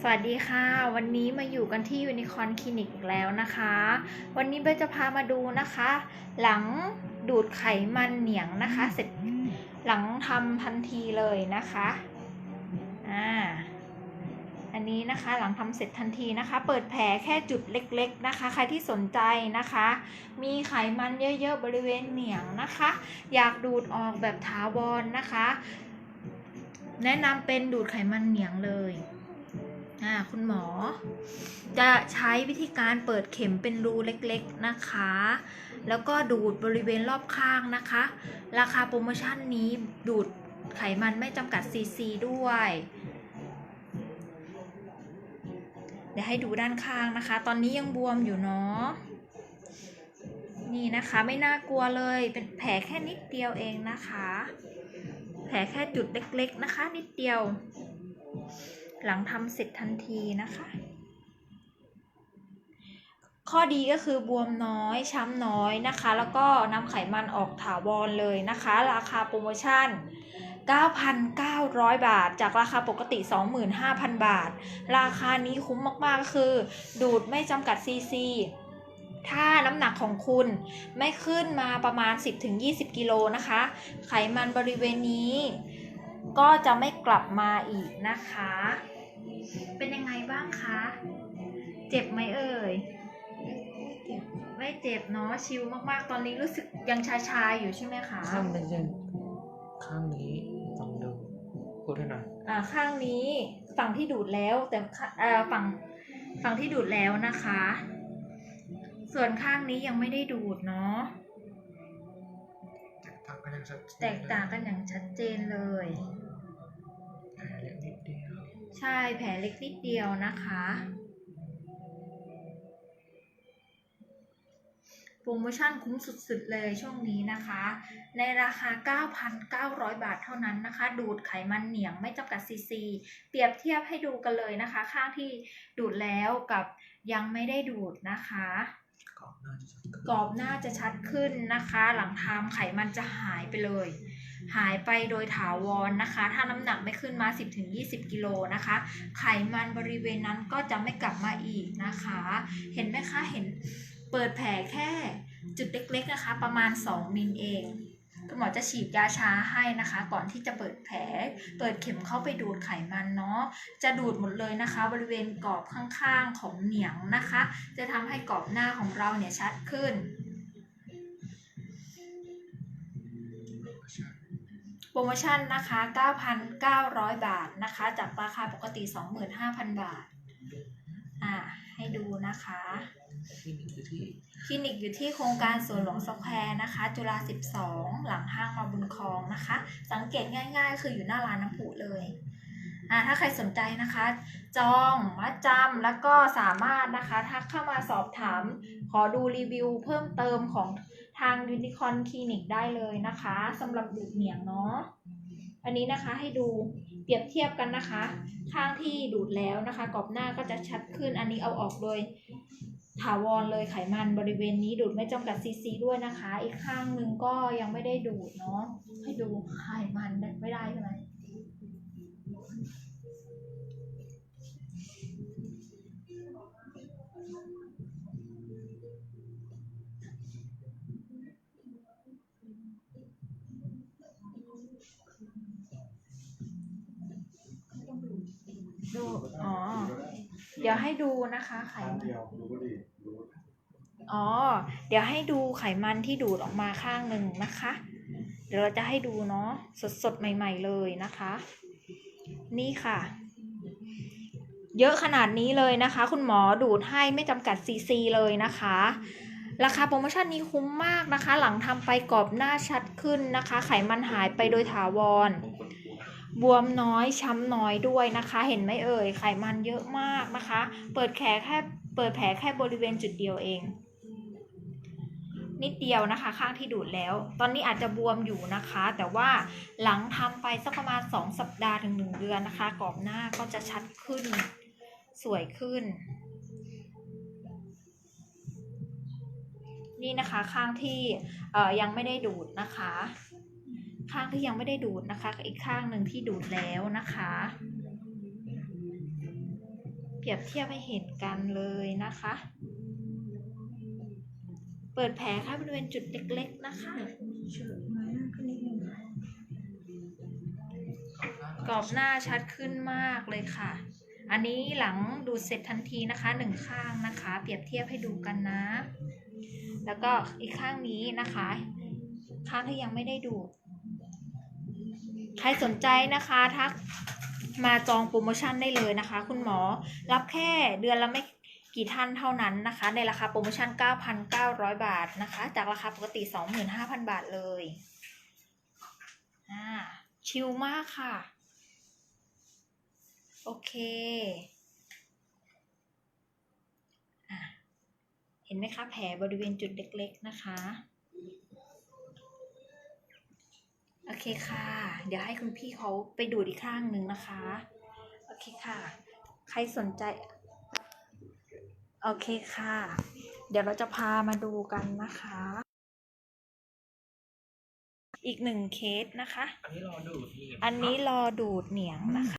สวัสดีค่ะ วันนี้มาอยู่กันที่ยูนิคอนคลินิกอีกแล้วนะคะ วันนี้เบจะพามาดูนะคะ หลังดูดไขมันเหนียงนะคะ เสร็จหลังทำทันทีเลยนะคะอ่าอันนี้นะคะหลังทำเสร็จทันทีนะคะ เปิดแผลแค่จุดเล็ก ๆนะคะ ใครที่สนใจนะคะ มีไขมันเยอะๆบริเวณเหนียงนะคะ อยากดูดออกแบบถาวรนะคะ แนะนำเป็นดูดไขมันเหนียงเลย อ่าคุณหมอ จะใช้วิธีการเปิดเข็มเป็นรูเล็กๆนะคะ แล้วก็ดูดบริเวณรอบข้างนะคะ ราคาโปรโมชั่นนี้ดูดไขมันไม่จำกัดซีซีด้วย เดี๋ยวให้ดูด้านข้างนะคะ ตอนนี้ยังบวมอยู่เนาะนี่นะคะไม่น่ากลัวเลยเป็นแผลแค่นิดเดียวเองนะคะ แผลแค่จุดเล็กๆนะคะ นิดเดียว หลังทำเสร็จทันทีนะคะ ข้อดีก็คือบวมน้อย ช้ำน้อยนะคะ แล้วก็นำไขมันออกถาวรเลยนะคะ ราคาโปรโมชั่น 9,900 บาท จากราคาปกติ 25,000 บาท ราคานี้คุ้มมากๆคือ ดูดไม่จำกัดซีซีถ้าน้ำหนักของคุณไม่ขึ้นมาประมาณ 10-20 กิโลนะคะ ไขมันบริเวณนี้ ก็จะไม่กลับมาอีกนะคะ เป็นยังไงบ้างคะ เจ็บไหมเอ่ย ไม่เจ็บเนาะชิลมากๆ ตอนนี้รู้สึกยังชาๆอยู่ใช่ไหมคะ ข้างนึงยังข้างนี้ลองดูพูดให้หน่อยอ่าข้างนี้ฝั่งที่ดูดแล้วแต่ข้าอ่าฝั่งฝั่งที่ดูดแล้วนะคะ ส่วนข้างนี้ยังไม่ได้ดูดเนาะแตกต่างกันอย่างชัดเจนแตกต่างกันอย่างชัดเจนเลยแผลเล็กนิดเดียว ใช่แผลเล็กนิดเดียวนะคะ โปรโมชั่นคุ้มสุดๆเลยช่วงนี้นะคะ ในราคา 9,900 บาทเท่านั้นนะคะ ดูดไขมันเหนียงไม่จำกัดซีซี เปรียบเทียบให้ดูกันเลยนะคะ ข้างที่ดูดแล้วกับยังไม่ได้ดูดนะคะกรอบน่าจะชัดขึ้นกรอบหน้าจะชัดขึ้นนะคะ หลังทำไขมันจะหายไปเลย หายไปโดยถาวรนะคะ ถ้าน้ำหนักไม่ขึ้นมา 10-20 กิโลนะคะ ไขมันบริเวณนั้นก็จะไม่กลับมาอีกนะคะ เห็นไหมคะ เห็นเปิดแผลแค่จุดเล็กๆนะคะ ประมาณ 2 มิลเองคุณหมอจะฉีดยาชาให้นะคะ ก่อนที่จะเปิดแผล เปิดเข็มเข้าไปดูดไขมันเนาะจะดูดหมดเลยนะคะ บริเวณกรอบข้างๆของเหนียงนะคะ จะทำให้กรอบหน้าของเราเนี่ยชัดขึ้น โปรโมชั่นนะคะ 9,900 บาทนะคะ จากราคาปกติ 25,000 บาท อ่า ให้ดูนะคะที่หนึ่งคือที่คลินิกอยู่ที่โครงการสวนหลวงสแควร์นะคะ จุฬา 12 หลังห้างมาบุญคลองนะคะ สังเกตง่ายๆ คืออยู่หน้าร้านน้ำผุเลย อ่าถ้าใครสนใจนะคะ จองมาจำแล้วก็สามารถนะคะทักเข้ามาสอบถาม ขอดูรีวิวเพิ่มเติมของทางยูนิคอนคลินิกได้เลยนะคะสำหรับดูดเหนียงเนาะอันนี้นะคะให้ดูเปรียบเทียบกันนะคะ ข้างที่ดูดแล้วนะคะกรอบหน้าก็จะชัดขึ้นอันนี้เอาออกโดยถาวรเลยไขมันบริเวณนี้ดูดไม่จำกัดซีซีด้วยนะคะ อีกข้างหนึ่งก็ยังไม่ได้ดูดเนาะให้ดูไขมันไม่ได้ใช่ไหม ดูอ๋อ เดี๋ยวให้ดูนะคะไขข้างมันเดียวรู้ดิรู้อ๋อ เดี๋ยวให้ดูไขมันที่ดูดออกมาข้างหนึ่งนะคะ เดี๋ยวเราจะให้ดูเนาะสดๆ ใหม่ ๆ เลยนะคะ นี่ค่ะ เยอะขนาดนี้เลยนะคะ คุณหมอดูดให้ไม่จำกัดซีซีเลยนะคะราคาโปรโมชั่นนี้คุ้มมากนะคะ หลังทำไปกรอบหน้าชัดขึ้นนะคะ ไขมันหายไปโดยถาวร บวมน้อยช้ำน้อยด้วยนะคะ เห็นไหมเอ่ยไขมันเยอะมากนะคะ เปิดแผลแค่เปิดแผลแค่บริเวณจุดเดียวเอง นิดเดียวนะคะ ข้างที่ดูดแล้ว ตอนนี้อาจจะบวมอยู่นะคะ แต่ว่าหลังทำไปสักประมาณ 2 สัปดาห์ถึง 1 เดือนนะคะกรอบหน้าก็จะชัดขึ้น สวยขึ้น นี่นะคะข้างที่เอ่อยังไม่ได้ดูดนะคะ ข้างที่ยังไม่ได้ดูดนะคะกับอีกข้างหนึ่งที่ดูดแล้วนะคะ เปรียบเทียบให้เห็นกันเลยนะคะ เปิดแผลค่ะบริเวณจุดเล็กๆนะคะกรอบหน้าชัดขึ้นมากเลยค่ะ อันนี้หลังดูดเสร็จทันทีนะคะหนึ่งข้างนะคะ เปรียบเทียบให้ดูกันนะ แล้วก็อีกข้างนี้นะคะ ข้างที่ยังไม่ได้ดูด ใครสนใจนะคะทักมาจองโปรโมชั่นได้เลยนะคะ คุณหมอรับแค่เดือนละไม่กี่ท่านเท่านั้นนะคะ ในราคาโปรโมชั่น 9,900 บาทนะคะ จากราคาปกติ 25,000 บาทเลยอ่าชิลมากค่ะ โอเคอะเห็นไหมคะแผลบริเวณจุดเล็กๆนะคะ โอเคค่ะ เดี๋ยวให้คุณพี่เขาไปดูดอีกข้างหนึ่งนะคะ โอเคค่ะ ใครสนใจ โอเคค่ะ เดี๋ยวเราจะพามาดูกันนะคะ อีกหนึ่งเคสนะคะ อันนี้รอดูดนี่อันนี้รอดูดเหนียงนะคะ